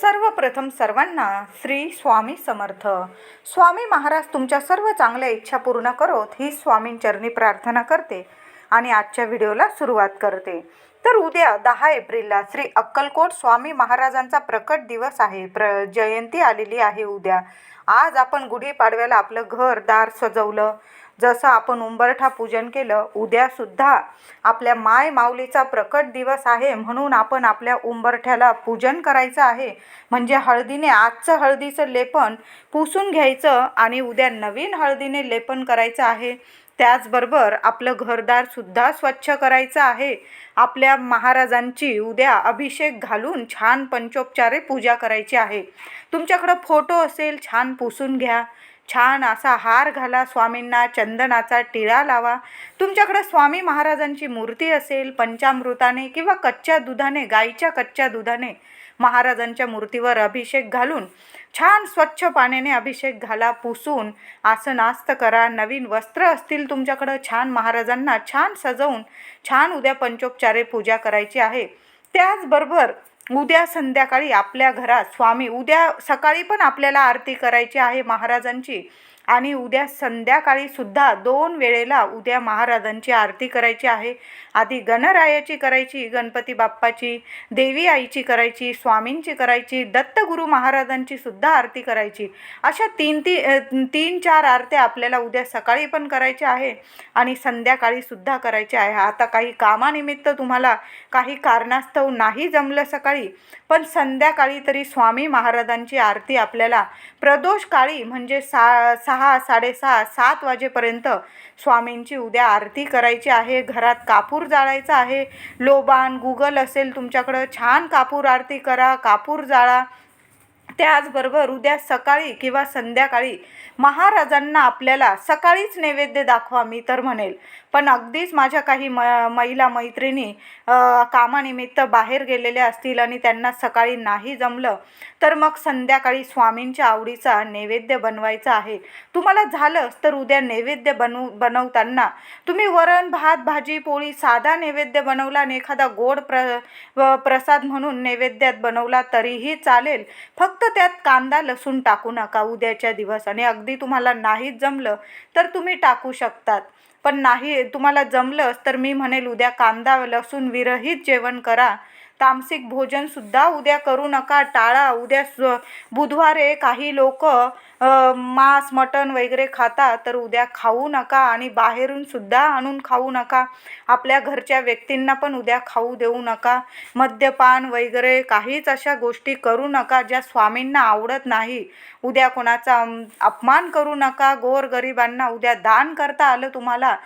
सर्वप्रथम सर्वांना श्री स्वामी समर्थ. स्वामी महाराज तुमच्या सर्व चांगल्या इच्छा पूर्ण करोत ही स्वामींचरणी प्रार्थना करते आणि आजच्या व्हिडिओला सुरुवात करते. तर उद्या दहा एप्रिलला श्री अक्कलकोट स्वामी महाराजांचा प्रकट दिवस आहे. प्र जयंती आलेली आहे उद्या. आज आपण गुढीपाडव्याला आपलं घर दार सजवलं. जसं आपण उंबरठा पूजन केलं उद्यासुद्धा आपल्या माय माऊलीचा प्रकट दिवस आहे म्हणून आपण आपल्या उंबरठ्याला पूजन करायचं आहे. म्हणजे हळदीने आजचं हळदीचं लेपन पुसून घ्यायचं आणि उद्या नवीन हळदीने लेपन करायचं आहे. त्याचबरोबर आपलं घरदारसुद्धा स्वच्छ करायचं आहे. आपल्या महाराजांची उद्या अभिषेक घालून छान पंचोपचारे पूजा करायची आहे. तुमच्याकडं फोटो असेल छान पुसून घ्या. छान असा हार घाला स्वामींना चंदनाचा टिळा लावा. तुमच्याकडं स्वामी महाराजांची मूर्ती असेल पंचामृताने किंवा कच्च्या दुधाने गाईच्या कच्च्या दुधाने महाराजांच्या मूर्तीवर अभिषेक घालून छान स्वच्छ पाण्याने अभिषेक घाला पुसून आसनास्त करा. नवीन वस्त्र असतील तुमच्याकडं. छान महाराजांना छान सजवून छान उद्या पंचोपचारे पूजा करायची आहे. त्याचबरोबर उद्या संध्याकाळी आपल्या घरात स्वामी उद्या सकाळी पण आपल्याला आरती करायची आहे महाराजांची. आणि उद्या संध्याकाळी सुद्धा दोन वेळेला उद्या महाराजांची आरती करायची आहे. आधी गणरायाची करायची गणपती बाप्पाची देवी आईची करायची स्वामींची करायची दत्तगुरू महाराजांची सुद्धा आरती करायची. अशा तीन ती तीन चार आरत्या आपल्याला उद्या सकाळी पण करायच्या आहे आणि संध्याकाळी सुद्धा करायच्या आहे. आता काही कामानिमित्त तुम्हाला काही कारणास्तव नाही जमलं सकाळी पण संध्याकाळी तरी स्वामी महाराजांची आरती आपल्याला प्रदोष काळी म्हणजे सा सहा साडेसहा सात वाजेपर्यंत स्वामींची उद्या आरती करायची आहे. घरात कापूर जाळायचा आहे. लोबान गुगल असेल तुमच्याकडं छान कापूर आरती करा कापूर जाळा. त्याचबरोबर उद्या सकाळी किंवा संध्याकाळी महाराजांना आपल्याला सकाळीच नैवेद्य दाखवा मी तर म्हणेल. पण अगदीच माझ्या काही म महिला मैत्रिणी कामानिमित्त बाहेर गेलेल्या असतील आणि त्यांना सकाळी नाही जमलं तर मग संध्याकाळी स्वामींच्या आवडीचा नैवेद्य बनवायचा आहे. तुम्हाला झालंच तर उद्या नैवेद्य बनवू बनवताना तुम्ही वरण भात भाजी पोळी साधा नैवेद्य बनवला आणि एखादा गोड प्र प्रसाद म्हणून नैवेद्यात बनवला तरीही चालेल. फक्त त्यात कांदा लसूण टाकू नका उद्याच्या दिवस आणि अगदी तुम्हाला नाहीच जमलं तर तुम्ही टाकू शकतात. पण नाही तुम्हाला जमलंच तर मी म्हणेल उद्या कांदा लसूण विरहित जेवण करा. तामसिक भोजनसुद्धा उद्या करू नका. टाळा. उद्या स बुधवार आहे काही लोक मांस मटण वगैरे खातात तर उद्या खाऊ नका आणि बाहेरून सुद्धा आणून खाऊ नका. आपल्या घरच्या व्यक्तींना पण उद्या खाऊ देऊ नका. मद्यपान वगैरे काहीच अशा गोष्टी करू नका ज्या स्वामींना आवडत नाही. उद्या कोणाचा अपमान करू नका. गोरगरिबांना उद्या दान करता आलं तुम्हाला.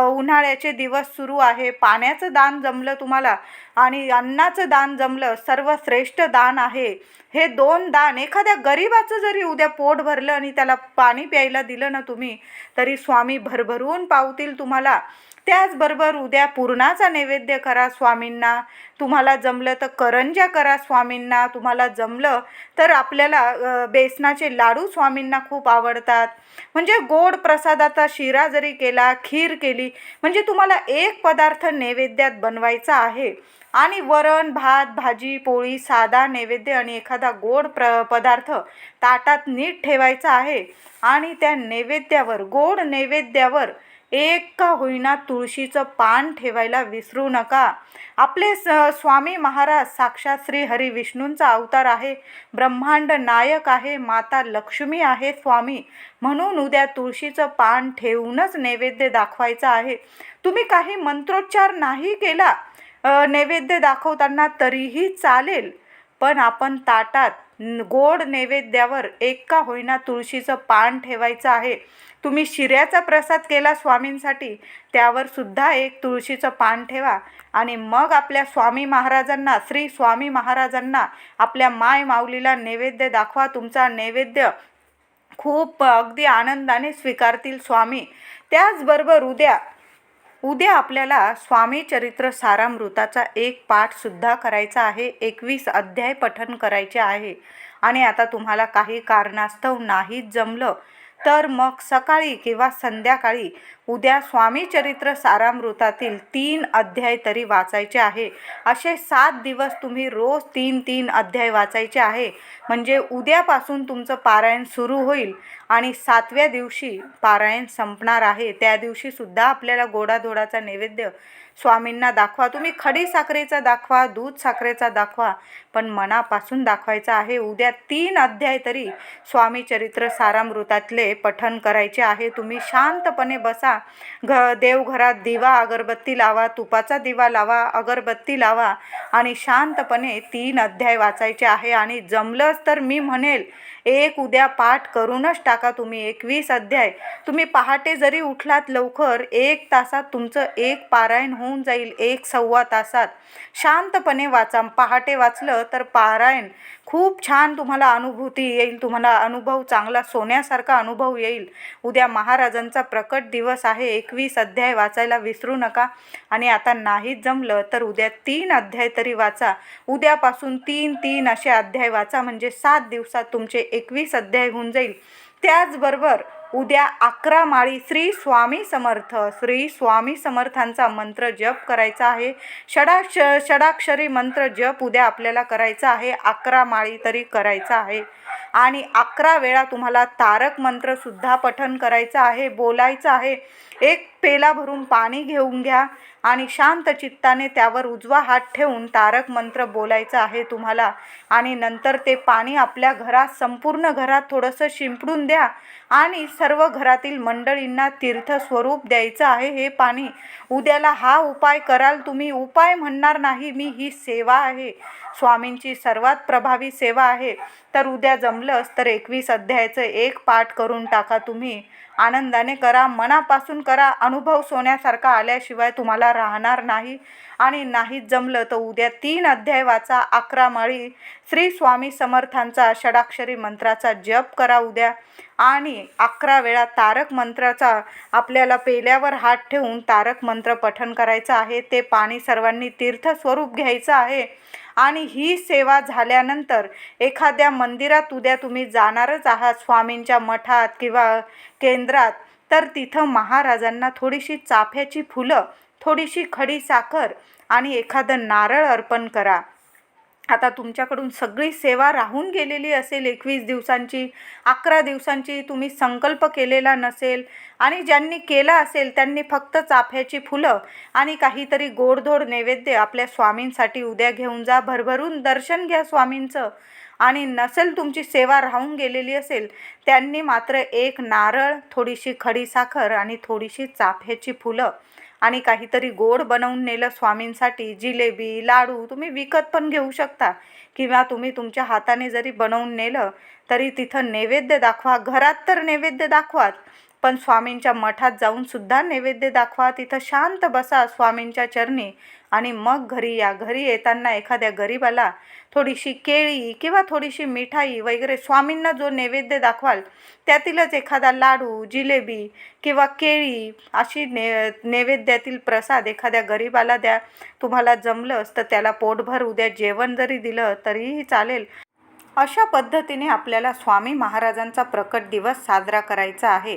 उन्हाळ्याचे दिवस सुरू आहे. पाण्याचं दान जमलं तुम्हाला? आणि अन्नाचं दान जमलं सर्वश्रेष्ठ दान आहे. हे दोन दान एखाद्या गरिबाचं जरी उद्या पोट भरलं आणि त्याला पाणी प्यायला दिलं ना तुम्ही तरी स्वामी भरभरून पावतील तुम्हाला. त्याचबरोबर उद्या पुरणाचा नैवेद्य करा स्वामींना. तुम्हाला जमलं तर करंज्या करा स्वामींना. तुम्हाला जमलं तर आपल्याला बेसनाचे लाडू स्वामींना खूप आवडतात. म्हणजे गोड प्रसादाचा शिरा जरी केला खीर केली म्हणजे तुम्हाला एक पदार्थ नैवेद्यात बनवायचा आहे. आणि वरण भात भाजी पोळी साधा नैवेद्य आणि एखादा गोड प्र पदार्थ ताटात नीट ठेवायचा आहे. आणि त्या नैवेद्यावर गोड नैवेद्यावर एक का होईना तुळशीचं पान ठेवायला विसरू नका. आपले स स्वामी महाराज साक्षात श्री हरी विष्णूंचा अवतार आहे. ब्रह्मांड नायक आहे माता लक्ष्मी आहे स्वामी. म्हणून उद्या तुळशीचं पान ठेवूनच नैवेद्य दाखवायचं आहे. तुम्ही काही मंत्रोच्चार नाही केला? नैवेद्य दाखवताना तरीही चालेल. पण आपण ताटात गोड नैवेद्यावर एक का होईना तुळशीचं पान ठेवायचं आहे. तुम्ही शिऱ्याचा प्रसाद केला स्वामींसाठी त्यावर सुद्धा एक तुळशीचं पान ठेवा आणि मग आपल्या स्वामी महाराजांना श्री स्वामी महाराजांना आपल्या माय माऊलीला नैवेद्य दाखवा. तुमचा नैवेद्य खूप अगदी आनंदाने स्वीकारतील स्वामी. त्याचबरोबर उद्या उद्या आपल्याला स्वामी चरित्र सारामृताचा एक पाठसुद्धा करायचा आहे. एकवीस अध्याय पठन करायचे आहे. आणि आता तुम्हाला काही कारणास्तव नाहीच जमलं. तर मग सकाळी किंवा संध्याकाळी उद्या स्वामी चरित्र सारामृतातील तीन अध्याय तरी वाचायचे आहे. असे सात दिवस तुम्ही रोज तीन तीन अध्याय वाचायचे आहे. म्हणजे उद्यापासून तुमचं पारायण सुरू होईल आणि सातव्या दिवशी पारायण संपणार आहे. त्या दिवशीसुद्धा आपल्याला गोडाधोडाचा नैवेद्य स्वामींना दाखवा. तुम्ही खडी साखरेचा दाखवा दूध साखरेचा दाखवा पण मनापासून दाखवायचा आहे. उद्या तीन अध्याय तरी स्वामी चरित्र सारामृतातले पठन करायचे आहे. तुम्ही शांतपणे बसा. घ देवघरात दिवा अगरबत्ती लावा तुपाचा दिवा लावा अगरबत्ती लावा आणि शांतपणे तीन अध्याय वाचायचे आहे आणि जमलंच तर मी म्हणेल एक उद्या पाठ करूनच टाका तुम्ही एकवीस अध्याय. तुम्ही पहाटे जरी उठलात लवकर एक तासात तुमचं एक पारायण होऊन जाईल एक सव्वा तासात. शांतपणे वाचा. पहाटे वाचलं तर पारायण खूप छान तुम्हाला अनुभूती येईल तुम्हाला अनुभव चांगला सोन्यासारखा अनुभव येईल. उद्या महाराजांचा प्रकट दिवस आहे. एकवीस अध्याय वाचायला विसरू नका. आणि आता नाहीच जमलं तर उद्या तीन अध्याय तरी वाचा. उद्यापासून तीन तीन असे अध्याय वाचा म्हणजे सात दिवसात तुमचे एकवीस अध्याय होऊन जाईल. त्याचबरोबर उद्या अकरा माळी श्री स्वामी समर्थ श्री स्वामी समर्थांचा मंत्र जप करायचा आहे. षडाक्ष षडाक्षरी मंत्र जप उद्या आपल्याला करायचा आहे. अकरा माळी तरी करायचा आहे. आणि अकरा वेळा तुम्हाला तारक मंत्रसुद्धा पठन करायचं आहे बोलायचं आहे. एक पेला भरून पाणी घेऊन घ्या आणि शांत चित्ताने त्यावर उजवा हात ठेवून तारक मंत्र बोलायचं आहे तुम्हाला. आणि नंतर ते पाणी आपल्या घरात संपूर्ण घरात थोडंसं शिंपडून द्या आणि सर्व घरातील मंडळींना तीर्थस्वरूप द्यायचं आहे हे पाणी. उद्याला हा उपाय कराल तुम्ही. उपाय म्हणणार नाही मी ही सेवा आहे. स्वामींची सर्वात प्रभावी सेवा आहे. तर उद्या जमलंच तर एकवीस अध्यायाचं एक पाठ करून टाका तुम्ही. आनंदाने करा मनापासून करा अनुभव सोन्यासारखा आल्याशिवाय तुम्हाला राहणार नाही. आणि नाही जमलं तर उद्या तीन अध्याय वाचा अकरा माळी. श्री स्वामी समर्थांचा षडाक्षरी मंत्राचा जप करा उद्या. आणि अकरा वेळा तारक मंत्राचा आपल्याला पेल्यावर हात ठेवून तारक मंत्र पठन करायचं आहे. ते पाणी सर्वांनी तीर्थस्वरूप घ्यायचं आहे. आणि ही सेवा झाल्यानंतर एखाद्या मंदिरात उद्या तुम्ही जाणारच आहात. स्वामींच्या मठात किंवा केंद्रात. तर तिथं महाराजांना थोडीशी चाफ्याची फुलं थोडीशी खडी साखर आणि एखादं नारळ अर्पण करा. आता तुमच्याकडून सगळी सेवा राहून गेलेली असेल एकवीस दिवसांची अकरा दिवसांची तुम्ही संकल्प केलेला नसेल आणि ज्यांनी केला असेल त्यांनी फक्त चाफ्याची फुलं आणि काहीतरी गोडधोड नैवेद्य आपल्या स्वामींसाठी उद्या घेऊन जा भरभरून दर्शन घ्या स्वामींचं. आणि नसेल तुमची सेवा राहून गेलेली असेल त्यांनी मात्र एक नारळ थोडीशी खडी साखर आणि थोडीशी चाफ्याची फुलं आणि काहीतरी गोड बनवून नेलं स्वामींसाठी जिलेबी लाडू तुम्ही विकत पण घेऊ शकता. किंवा तुम्ही तुमच्या हाताने जरी बनवून नेलं तरी तिथं नैवेद्य दाखवा घरात तर नैवेद्य दाखवाच. पण स्वामींच्या मठात जाऊन सुद्धा नैवेद्य दाखवा. तिथं शांत बसा स्वामींच्या चरणी. आणि मग घरी या. घरी येताना एखाद्या गरीबाला थोडीशी केळी किंवा थोडीशी मिठाई वगैरे स्वामींना जो नैवेद्य दाखवाल त्यातीलच एखादा लाडू जिलेबी किंवा केळी अशी ने नैवेद्यातील प्रसाद एखाद्या गरीबाला द्या. तुम्हाला जमलंच तर त्याला पोटभर उद्या जेवण जरी दिलं तरीही चालेल. अशा पद्धतीने आपल्याला स्वामी महाराजांचा प्रकट दिवस साजरा करायचा आहे.